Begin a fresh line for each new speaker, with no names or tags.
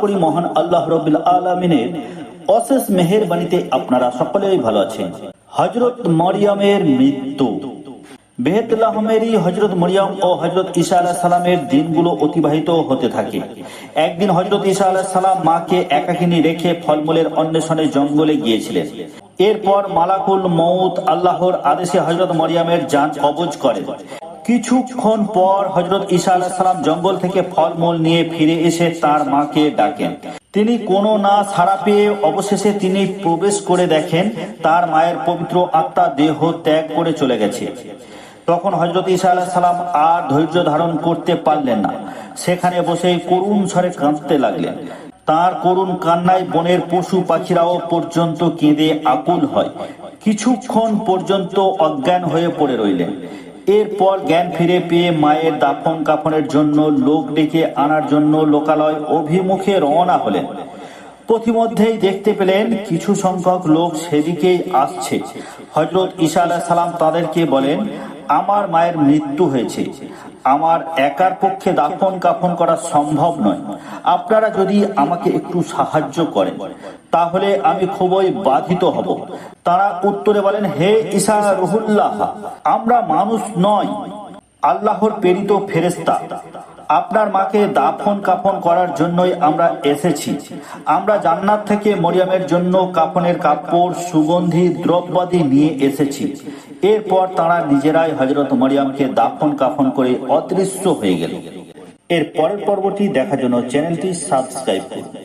করি আপনারা সকলেই ভালো আছেন। হজরত মরিয়মের মৃত্যু। হজরত মরিয়ম ও হজরত ঈসা আলাহ সালামের দিনগুলো অতিবাহিত হতে থাকে। একদিন হজরত ঈসা আলাহ সালাম মাকে একাকিনী রেখে ফলমূলের অন্বেষণে জঙ্গলে গিয়েছিলেন। এরপর মালাকুল মৌত আল্লাহর আদেশে হজরত মরিয়ামের যান কবজ করেন। কিছুক্ষণ পর হজরত ঈসা সালাম জঙ্গল থেকে ফলমূল নিয়ে ফিরে এসে তার মাকে ডাকেন। তিনি কোনো না ছাড়া পেয়ে অবশেষে তিনি প্রবেশ করে দেখেন তার মায়ের পবিত্র আত্মা দেহ ত্যাগ করে চলে গেছে। তখন হজরত ঈসা আলাহ সালাম আর ধৈর্য ধারণ করতে পারলেন না। সেখানে বসে করুণ স্বরে কাঁদতে লাগলেন। তার করুণ কান্নায় বনের পশু পাখিরাও পর্যন্ত কেঁদে আকুল হয়। কিছুক্ষণ পর্যন্ত অজ্ঞান হয়ে পড়ে রইলেন। এরপর জ্ঞান ফিরে পেয়ে মায়ের দাফন কাফনের জন্য লোক ডেকে আনার জন্য লোকালয় অভিমুখে রওনা হলেন। পথিমধ্যেই দেখতে পেলেন কিছু সংখ্যক লোক সেদিকেই আসছে। হজরত ঈসা আলাহ সালাম তাদেরকে বলেন, আমার মায়ের মৃত্যু হয়েছে। আমার একার পক্ষে দাফন কাফন করা সম্ভব নয়। আপনারা যদি আমাকে একটু সাহায্য করেন, তাহলে আমি খুবই বাধিত হব। তারা উত্তরে বলেন, হে ঈসা রহুল্লাহ, আমরা মানুষ নয় আল্লাহর প্রেরিত ফেরেস্তা আপনার মাকে দাফন কাফন করার জন্যই আমরা এসেছি। আমরা জান্নাত থেকে মরিয়ামের জন্য কাফনের কাপড়, সুগন্ধি, দ্রব্যাদি নিয়ে এসেছি। এরপর তারা নিজেরাই হজরত মরিয়ামকে দাফন কাফন করে অদৃশ্য হয়ে গেল। এর পরের পর্বটি দেখার জন্য চ্যানেলটি সাবস্ক্রাইব করুন।